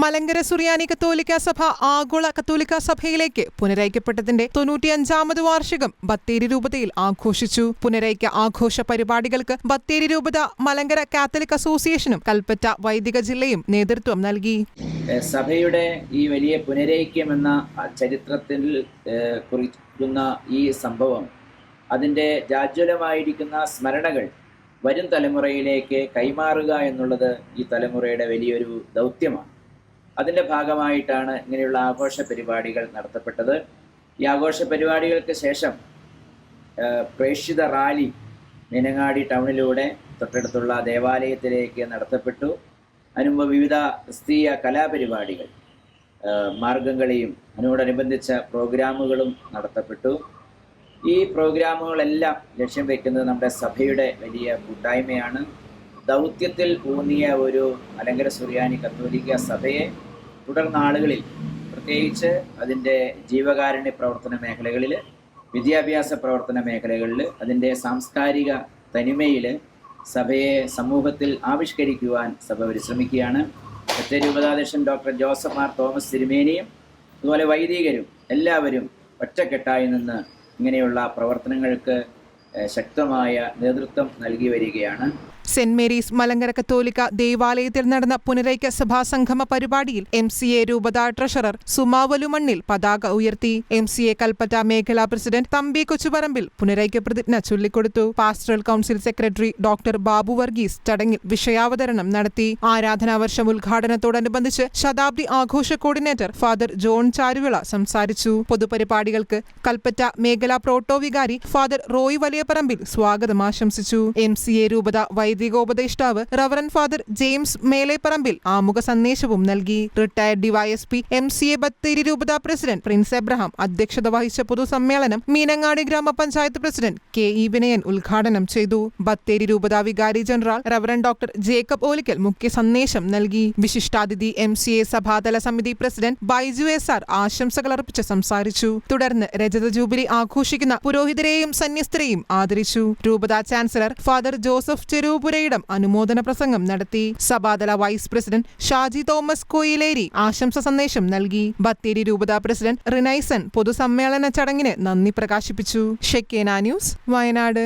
മലങ്കര സുറിയാനി കത്തോലിക്ക സഭ ആഗോള കത്തോലിക്ക സഭയിലേക്ക് പുനരൈക്യപ്പെട്ടതിന്റെ തൊണ്ണൂറ്റിയഞ്ചാമത് വാർഷികം ബത്തേരി രൂപതയിൽ ആഘോഷിച്ചു. പുനരൈക്യ ആഘോഷ പരിപാടികൾക്ക് ബത്തേരി രൂപത മലങ്കര കാത്തലിക് അസോസിയേഷനും കൽപ്പറ്റ വൈദിക ജില്ലയും നേതൃത്വം നൽകി. സഭയുടെ ഈ വലിയ പുനരൈക്യം എന്ന ചരിത്രത്തിൽ കുറിക്കുന്ന ഈ സംഭവം അതിന്റെ ജാജ്വലമായിരിക്കുന്ന സ്മരണകൾ വരും തലമുറയിലേക്ക് കൈമാറുക എന്നുള്ളത് ഈ തലമുറയുടെ വലിയൊരു ദൗത്യമാണ്. അതിന്റെ ഭാഗമായിട്ടാണ് ഇങ്ങനെയുള്ള ആഘോഷ പരിപാടികൾ നടത്തപ്പെട്ടത്. ഈ ആഘോഷ പരിപാടികൾക്ക് ശേഷം പ്രേക്ഷിത റാലി മീനങ്ങാടി ടൗണിലൂടെ തൊട്ടടുത്തുള്ള ദേവാലയത്തിലേക്ക് നടത്തപ്പെട്ടു. അതിനുമ്പ് വിവിധ ക്രിസ്തീയ കലാപരിപാടികൾ മാർഗംകളിയും അതിനോടനുബന്ധിച്ച പ്രോഗ്രാമുകളും നടത്തപ്പെട്ടു. ഈ പ്രോഗ്രാമുകളെല്ലാം ലക്ഷ്യം വയ്ക്കുന്നത് നമ്മുടെ സഭയുടെ വലിയ കൂട്ടായ്മയാണ്. ദൗത്യത്തിൽ ഊന്നിയ ഒരു അലങ്കര സുറിയാനി കത്തോലിക്ക സഭയെ തുടർനാളുകളിൽ പ്രത്യേകിച്ച് അതിന്റെ ജീവകാരുണ്യ പ്രവർത്തന മേഖലകളിൽ വിദ്യാഭ്യാസ പ്രവർത്തന മേഖലകളിൽ അതിന്റെ സാംസ്കാരിക തനിമയിൽ സഭയെ സമൂഹത്തിൽ ആവിഷ്കരിക്കുവാൻ സഭ പരിശ്രമിക്കുകയാണ്. ബത്തേരി ഉപതാധ്യക്ഷൻ ഡോക്ടർ ജോസഫ് ആർ തോമസ് തിരുമേനിയും അതുപോലെ വൈദികരും എല്ലാവരും ഒറ്റക്കെട്ടായി നിന്ന് ഇങ്ങനെയുള്ള പ്രവർത്തനങ്ങൾക്ക് ശക്തമായ നേതൃത്വം നൽകി വരികയാണ്. സെന്റ് മേരീസ് മലങ്കര കത്തോലിക്ക ദേവാലയത്തിൽ നടന്ന പുനരൈക്യ സഭാ സംഗമ പരിപാടിയിൽ എം സി എ രൂപത ട്രഷറർ സുമാവലുമണ്ണിൽ പതാക ഉയർത്തി. എം സി എ കൽപ്പറ്റ മേഖലാ പ്രസിഡന്റ് തമ്പി കൊച്ചുപറമ്പിൽ പുനരൈക്യ പ്രതിജ്ഞ ചൊല്ലിക്കൊടുത്തു. Pastoral council secretary doctor Babu Varghese ചടങ്ങിൽ വിഷയാവതരണം നടത്തി. ആരാധനാ വർഷം ഉദ്ഘാടനത്തോടനുബന്ധിച്ച് ശതാബ്ദി ആഘോഷ കോർഡിനേറ്റർ ഫാദർ ജോൺ ചാരുവിള സംസാരിച്ചു. പൊതുപരിപാടികൾക്ക് കൽപ്പറ്റ മേഖലാ പ്രോട്ടോ വികാരി ഫാദർ റോയ് വലിയപറമ്പിൽ സ്വാഗതം ആശംസിച്ചു. എം സി എ രൂപത വൈദികോപദേഷ്ടാവ് റവറൻ ഫാദർ ജെയിംസ് മേലേപ്പറമ്പിൽ ആമുഖ സന്ദേശവും നൽകി. Retired DySP M C A Bathery രൂപത പ്രസിഡന്റ് പ്രിൻസ് എബ്രഹാം അധ്യക്ഷത വഹിച്ച പൊതുസമ്മേളനം മീനങ്ങാടി ഗ്രാമപഞ്ചായത്ത് പ്രസിഡന്റ് കെ ഇ വിനയൻ ഉദ്ഘാടനം ചെയ്തു. ബത്തേരി രൂപത വികാരി general reverend doctor Jacob Olikkal മുഖ്യ സന്ദേശം നൽകി. വിശിഷ്ടാതിഥി എം സി എ സഭാതല സമിതി പ്രസിഡന്റ് ബൈജു എസ് ആർ ആശംസകൾ അർപ്പിച്ച് സംസാരിച്ചു. തുടർന്ന് രജത ജൂബിലി ആഘോഷിക്കുന്ന പുരോഹിതരെയും സന്യസ്തരെയും ആദരിച്ചു. രൂപത ചാൻസലർ ഫാദർ ജോസഫ് ചെരുവുപുരയിടം അനുമോദന പ്രസംഗം നടത്തി. സഭാതല വൈസ് പ്രസിഡന്റ് ഷാജി തോമസ് കോയിലേരി ആശംസ സന്ദേശം നൽകി. ബത്തേരി രൂപത പ്രസിഡന്റ് റിനൈസൺ പൊതുസമ്മേളന ചടങ്ങിന് നന്ദി പ്രകാശിപ്പിച്ചു. ഷെക്കേന ന്യൂസ് വയനാട്.